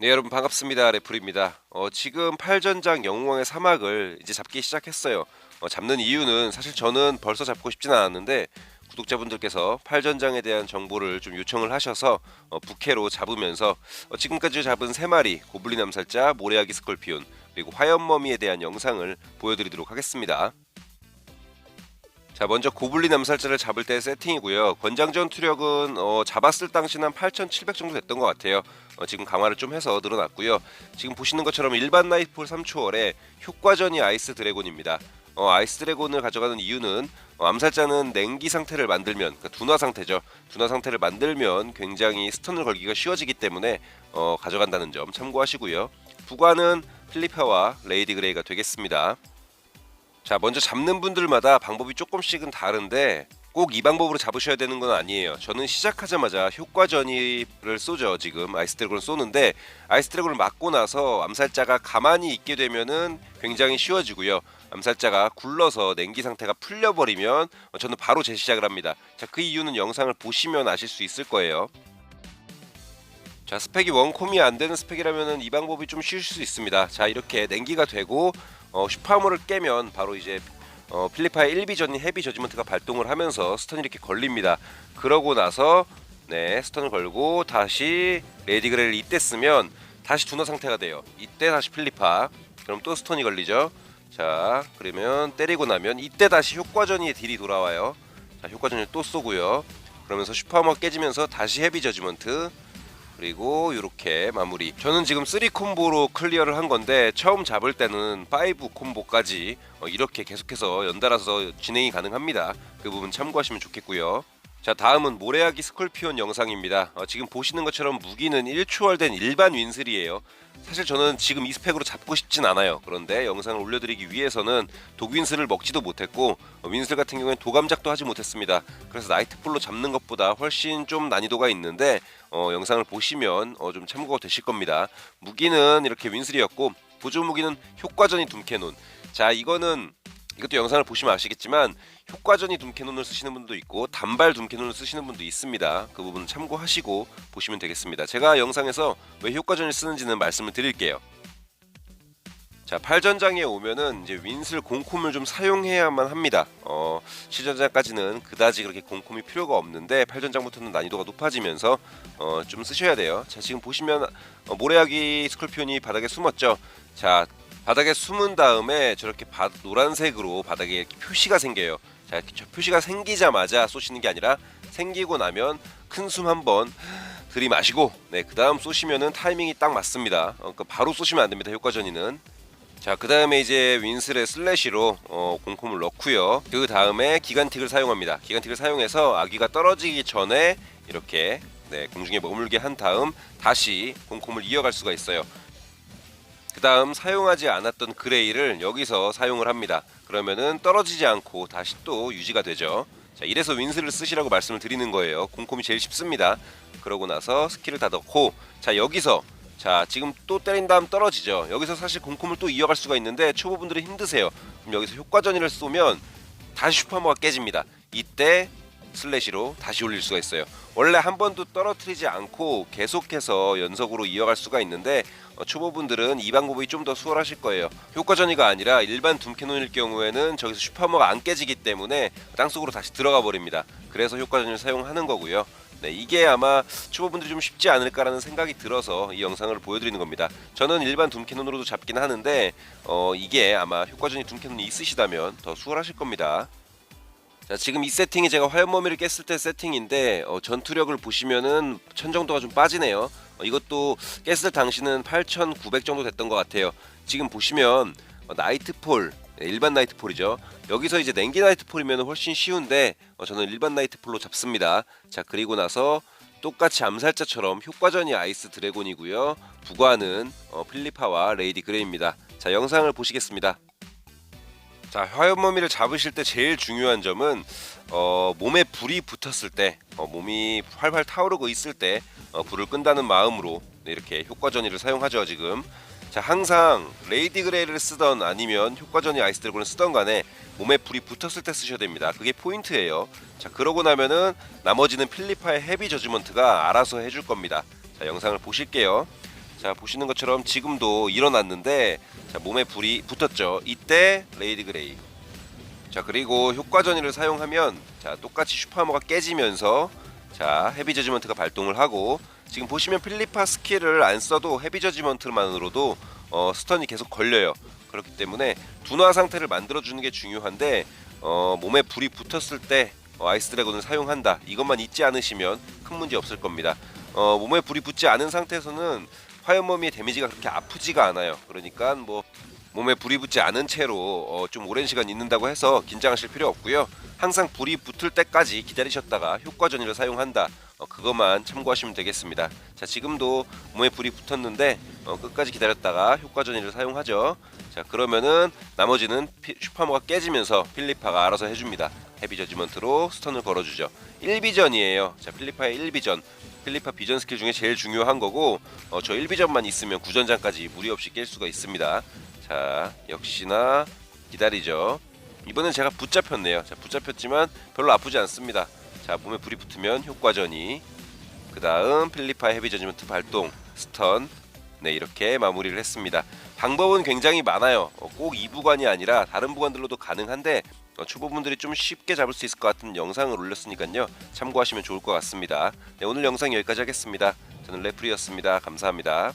네 여러분 반갑습니다. 레플입니다. 어, 지금 팔전장 영웅왕의 사막을 이제 잡기 시작했어요. 어, 잡는 이유는 사실 저는 벌써 잡고 싶진 않았는데 구독자분들께서 팔전장에 대한 정보를 좀 요청을 하셔서 어, 부캐로 잡으면서 어, 지금까지 잡은 3마리 고블린 암살자 모래아기 스콜피온 그리고 화염머미에 대한 영상을 보여드리도록 하겠습니다 자 먼저 고블린 암살자를 잡을 때 세팅이고요. 권장 전 투력은 어, 잡았을 당시는 한8700 정도 됐던 것 같아요. 어, 지금 강화를 좀 해서 늘어났고요. 지금 보시는 것처럼 일반 나이트폴 3초월에 효과전이 아이스 드래곤입니다. 어, 아이스 드래곤을 가져가는 이유는 어, 암살자는 냉기 상태를 만들면 그러니까 둔화 상태죠. 둔화 상태를 만들면 굉장히 스턴을 걸기가 쉬워지기 때문에 어, 가져간다는 점 참고하시고요. 부관은 필리파와 레이디 그레이가 되겠습니다 자 먼저 잡는 분들마다 방법이 조금씩은 다른데 꼭 이 방법으로 잡으셔야 되는 건 아니에요. 저는 시작하자마자 효과 전이를 쏘죠. 지금 아이스 드래곤을 쏘는데 아이스 드래곤을 맞고 나서 암살자가 가만히 있게 되면은 굉장히 쉬워지고요. 암살자가 굴러서 냉기 상태가 풀려버리면 저는 바로 재시작을 합니다. 자 그 이유는 영상을 보시면 아실 수 있을 거예요. 자 스펙이 원콤이 안 되는 스펙이라면은 이 방법이 좀 쉬울 수 있습니다. 자 이렇게 냉기가 되고 어, 슈파모를 깨면 바로 이제 어, 필리파의 1비전인 헤비 저지먼트가 발동을 하면서 스턴이 이렇게 걸립니다. 그러고 나서 네 스턴을 걸고 다시 레디 그레를 이때 쓰면 다시 둔화 상태가 돼요. 이때 다시 필리파 그럼 또 스턴이 걸리죠. 자 그러면 때리고 나면 이때 다시 효과전이 딜이 돌아와요. 자 효과전을 또 쏘고요. 그러면서 슈퍼머 깨지면서 다시 헤비 저지먼트 그리고 이렇게 마무리. 저는 지금 3 콤보로 클리어를 한 건데 처음 잡을 때는 5 콤보까지 어, 이렇게 계속해서 연달아서 진행이 가능합니다. 그 부분 참고하시면 좋겠고요. 자 다음은 모래아기 스콜피온 영상입니다. 어, 지금 보시는 것처럼 무기는 1초월된 일반 윈슬이에요. 사실 저는 지금 이 스펙으로 잡고 싶진 않아요. 그런데 영상을 올려드리기 위해서는 독윈슬을 먹지도 못했고 어, 윈슬 같은 경우엔 도감작도 하지 못했습니다. 그래서 나이트폴로 잡는 것보다 훨씬 좀 난이도가 있는데 어, 영상을 보시면 어, 좀 참고가 되실 겁니다. 무기는 이렇게 윈슬이었고 보조 무기는 효과전이 둠캐논. 자 이거는 이것도 영상을 보시면 아시겠지만 효과전이 둠캐논을 쓰시는 분도 있고 단발 둠캐논을 쓰시는 분도 있습니다. 그 부분 참고하시고 보시면 되겠습니다. 제가 영상에서 왜 효과전을 쓰는지는 말씀을 드릴게요. 자, 팔전장에 오면은 이제 윈슬 공콤을 좀 사용해야만 합니다. 어, 시전장까지는 그다지 그렇게 공콤이 필요가 없는데 팔전장부터는 난이도가 높아지면서 어, 좀 쓰셔야 돼요. 자, 지금 보시면 어, 모래아기 스콜피온이 바닥에 숨었죠. 자, 바닥에 숨은 다음에 저렇게 바, 노란색으로 바닥에 이렇게 표시가 생겨요. 자, 이렇게 저 표시가 생기자마자 쏘시는 게 아니라 생기고 나면 큰 숨 한번 들이마시고 네, 그다음 쏘시면은 타이밍이 딱 맞습니다. 어, 그러니까 바로 쏘시면 안 됩니다. 효과전이는. 자, 그 다음에 이제 윈슬의 슬래시로 어, 공콤을 넣고요. 그 다음에 기간틱을 사용합니다. 기간틱을 사용해서 아기가 떨어지기 전에 이렇게 네, 공중에 머물게 한 다음 다시 공콤을 이어갈 수가 있어요. 그 다음 사용하지 않았던 그레이를 여기서 사용을 합니다. 그러면은 떨어지지 않고 다시 또 유지가 되죠. 자, 이래서 윈스를 쓰시라고 말씀을 드리는 거예요. 공콤이 제일 쉽습니다. 그러고 나서 스킬을 다 넣고 자 여기서 자 지금 또 때린 다음 떨어지죠. 여기서 사실 공콤을 또 이어갈 수가 있는데 초보분들은 힘드세요. 그럼 여기서 효과전이를 쏘면 다시 슈퍼머가 깨집니다. 이때 슬래시로 다시 올릴 수가 있어요. 원래 한 번도 떨어뜨리지 않고 계속해서 연속으로 이어갈 수가 있는데 어, 초보분들은 이 방법이 좀 더 수월하실 거예요. 효과전이가 아니라 일반 둠캐논일 경우에는 저기서 슈퍼머가 안 깨지기 때문에 땅속으로 다시 들어가 버립니다. 그래서 효과전을 사용하는 거고요. 네, 이게 아마 초보분들이 좀 쉽지 않을까라는 생각이 들어서 이 영상을 보여드리는 겁니다. 저는 일반 둠캐논으로도 잡긴 하는데 어, 이게 아마 효과전이 둠캐논이 있으시다면 더 수월하실 겁니다. 자 지금 이 세팅이 제가 화염머미를 깼을 때 세팅인데 어, 전투력을 보시면은 천 정도가 좀 빠지네요. 어, 이것도 깼을 당시는 8,900 정도 됐던 것 같아요. 지금 보시면 어, 나이트폴 네, 일반 나이트폴이죠. 여기서 이제 냉기 나이트폴이면 훨씬 쉬운데 어, 저는 일반 나이트폴로 잡습니다. 자 그리고 나서 똑같이 암살자처럼 효과전이 아이스 드래곤이고요. 어, 필리파와 레이디 그레이입니다. 자 영상을 보시겠습니다. 자 화염머미를 잡으실 때 제일 중요한 점은 어, 몸에 불이 붙었을 때 어, 몸이 활활 타오르고 있을 때 어, 불을 끈다는 마음으로 네, 이렇게 효과전이를 사용하죠 지금. 자 항상 레이디 그레이를 쓰던 아니면 효과전이 아이스 드래곤을 쓰던 간에 몸에 불이 붙었을 때 쓰셔야 됩니다. 그게 포인트예요. 자 그러고 나면은 나머지는 필리파의 헤비 저지먼트가 알아서 해줄 겁니다. 자 영상을 보실게요. 자 보시는 것처럼 지금도 일어났는데 자 몸에 불이 붙었죠. 이때 레이디 그레이. 자 그리고 효과 전이를 사용하면 자 똑같이 슈퍼하머가 깨지면서 자 헤비 저지먼트가 발동을 하고 지금 보시면 필리파 스킬을 안 써도 헤비 저지먼트만으로도 어, 스턴이 계속 걸려요. 그렇기 때문에 둔화 상태를 만들어 주는 게 중요한데 어, 몸에 불이 붙었을 때 어, 아이스 드래곤을 사용한다. 이것만 잊지 않으시면 큰 문제 없을 겁니다. 어, 몸에 불이 붙지 않은 상태에서는 화염머미의 데미지가 그렇게 아프지가 않아요. 그러니까 뭐 몸에 불이 붙지 않은 채로 어, 좀 오랜 시간 있는다고 해서 긴장하실 필요 없고요. 항상 불이 붙을 때까지 기다리셨다가 효과 전이를 사용한다. 어, 그것만 참고하시면 되겠습니다. 자 지금도 몸에 불이 붙었는데 어, 끝까지 기다렸다가 효과 전이를 사용하죠. 자 그러면은 나머지는 피, 슈퍼머가 깨지면서 필리파가 알아서 해줍니다. 헤비 저지먼트로 스턴을 걸어주죠. 1비전이에요. 자 필리파의 1비전. 필리파 비전 스킬 중에 제일 중요한 거고 어, 저 1비전만 있으면 구전장까지 무리 없이 깰 수가 있습니다. 자 역시나 기다리죠. 이번엔 제가 붙잡혔네요. 자 붙잡혔지만 별로 아프지 않습니다. 자 몸에 불이 붙으면 효과전이 그 다음 필리파의 헤비 저지먼트 발동 스턴 네 이렇게 마무리를 했습니다. 방법은 굉장히 많아요. 어, 꼭이 부관이 아니라 다른 부관들로도 가능한데 어, 초보분들이 좀 쉽게 잡을 수 있을 것 같은 영상을 올렸으니까요. 참고하시면 좋을 것 같습니다. 네, 오늘 영상 여기까지 하겠습니다. 저는 레프리였습니다. 감사합니다.